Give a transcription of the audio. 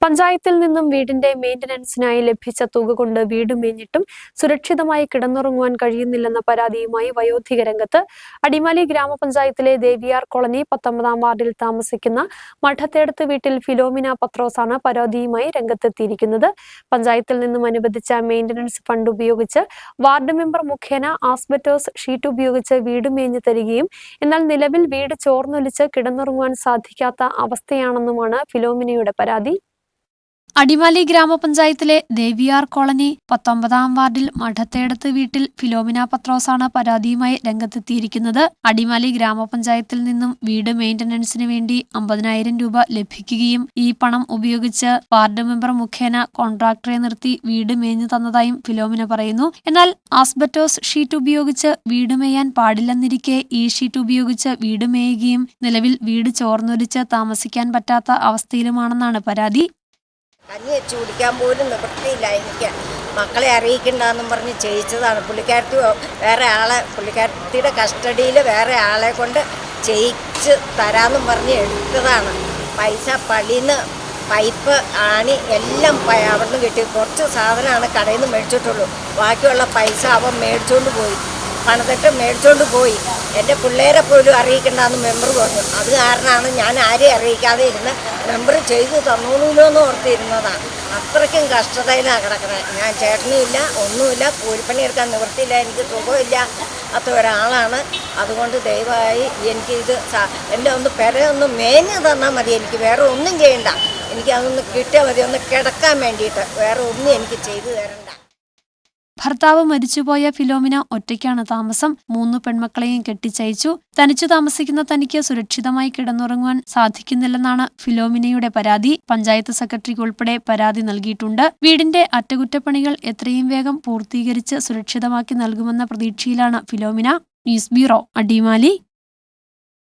പഞ്ചായത്തിൽ നിന്നും വീടിന്റെ മെയിന്റനൻസിനായി ലഭിച്ച തുക കൊണ്ട് വീട് മേഞ്ഞിട്ടും സുരക്ഷിതമായി കിടന്നുറങ്ങുവാൻ കഴിയുന്നില്ലെന്ന പരാതിയുമായി വയോധിക രംഗത്ത് അടിമാലി ഗ്രാമപഞ്ചായത്തിലെ ദേവിയാർ കോളനി പത്തൊമ്പതാം വാർഡിൽ താമസിക്കുന്ന മഠത്തേടത്ത് വീട്ടിൽ ഫിലോമിന പത്രോസാണ് പരാതിയുമായി രംഗത്തെത്തിയിരിക്കുന്നത്. പഞ്ചായത്തിൽ നിന്നും അനുവദിച്ച മെയിന്റനൻസ് ഫണ്ട് ഉപയോഗിച്ച് വാർഡ് മെമ്പർ മുഖേന ആസ്ബറ്റോസ് ഷീറ്റ് ഉപയോഗിച്ച് വീട് മേഞ്ഞു തരികയും എന്നാൽ നിലവിൽ വീട് ചോർന്നൊലിച്ച് കിടന്നുറങ്ങുവാൻ സാധിക്കാത്ത അവസ്ഥയാണെന്നുമാണ് ഫിലോമിനയുടെ പരാതി. അടിമാലി ഗ്രാമപഞ്ചായത്തിലെ ദേവിയാർ കോളനി പത്തൊമ്പതാം വാർഡിൽ മഠത്തേടത്ത് വീട്ടിൽ ഫിലോമിന പത്രോസാണ് പരാതിയുമായി രംഗത്തെത്തിയിരിക്കുന്നത്. അടിമാലി ഗ്രാമപഞ്ചായത്തിൽ നിന്നും വീട് മെയിന്റനൻസിന് വേണ്ടി അമ്പതിനായിരം രൂപ ലഭിക്കുകയും ഈ പണം ഉപയോഗിച്ച് വാർഡ് മെമ്പർ മുഖേന കോൺട്രാക്ടറെ നിർത്തി വീട് മേഞ്ഞു തന്നതായും ഫിലോമിന പറയുന്നു. എന്നാൽ ആസ്ബറ്റോസ് ഷീറ്റ് ഉപയോഗിച്ച് വീട് മേയാൻ പാടില്ലെന്നിരിക്കെ ഈ ഷീറ്റ് ഉപയോഗിച്ച് വീട് മേയുകയും നിലവിൽ വീട് ചോർന്നൊലിച്ച് താമസിക്കാൻ പറ്റാത്ത അവസ്ഥയിലുമാണെന്നാണ് പരാതി. കഞ്ഞി വെച്ച് കുടിക്കാൻ പോലും നിവൃത്തിയില്ല എനിക്ക് മക്കളെ അറിയിക്കണ്ടെന്നും പറഞ്ഞ് ചെയ്യിച്ചതാണ് പുള്ളിക്കാരത്തി വേറെ ആളെ പുള്ളിക്കാരത്തിയുടെ കസ്റ്റഡിയിൽ വേറെ ആളെ കൊണ്ട് ചെയ്യിച്ച് തരാമെന്നും പറഞ്ഞ് എടുത്തതാണ്. പൈസ പള്ളിന്ന് പൈപ്പ് ആണി എല്ലാം അവിടുന്ന് കിട്ടി. കുറച്ച് സാധനമാണ് കടയിൽ നിന്ന് മേടിച്ചിട്ടുള്ളൂ. ബാക്കിയുള്ള പൈസ അവൻ മേടിച്ചുകൊണ്ട് പോയി. പണിതിട്ട് മേടിച്ചുകൊണ്ട് പോയി. എന്റെ പിള്ളേരെ പോലും അറിയിക്കണ്ടെന്ന് മെമ്പർ പറഞ്ഞു. അത് കാരണമാണ് ഞാൻ ആരെയും അറിയിക്കാതെ ഇരുന്ന് മെമ്പർ ചെയ്തു തന്നോളൂലോ എന്ന് ഓർത്തിരുന്നതാണ് അത്രയ്ക്കും കഷ്ടതയിലാണ് കിടക്കുന്നത് ഞാൻ ചേട്ടനുമില്ല ഒന്നുമില്ല കൂലിപ്പണി എടുക്കാൻ നിവൃത്തിയില്ല എനിക്ക് സുഖമില്ല. അത്ത ഒരാളാണ്. അതുകൊണ്ട് ദയവായി എനിക്ക് ഇത് ഒന്ന് എന്റെ ഒന്ന് പെരയൊന്ന് മേഞ്ഞ് തന്നാൽ മതി. എനിക്ക് വേറെ ഒന്നും ചെയ്യണ്ട. എനിക്ക് അതൊന്ന് കിട്ടിയാൽ മതി. ഒന്ന് കിടക്കാൻ വേണ്ടിയിട്ട് വേറെ ഒന്നും എനിക്ക് ചെയ്തു തരണ്ട. ഭർത്താവ് മരിച്ചുപോയ ഫിലോമിന ഒറ്റയ്ക്കാണ് താമസം. മൂന്ന് പെൺമക്കളെയും കെട്ടിച്ചയച്ചു. തനിച്ചു താമസിക്കുന്ന തനിക്ക് സുരക്ഷിതമായി കിടന്നുറങ്ങുവാൻ സാധിക്കുന്നില്ലെന്നാണ് ഫിലോമിനയുടെ പരാതി. പഞ്ചായത്ത് സെക്രട്ടറിക്ക് ഉൾപ്പെടെ പരാതി നൽകിയിട്ടുണ്ട്. വീടിന്റെ അറ്റകുറ്റപ്പണികൾ എത്രയും വേഗം പൂർത്തീകരിച്ച് സുരക്ഷിതമാക്കി നൽകുമെന്ന പ്രതീക്ഷയിലാണ് ഫിലോമിന. News bureau Adimali.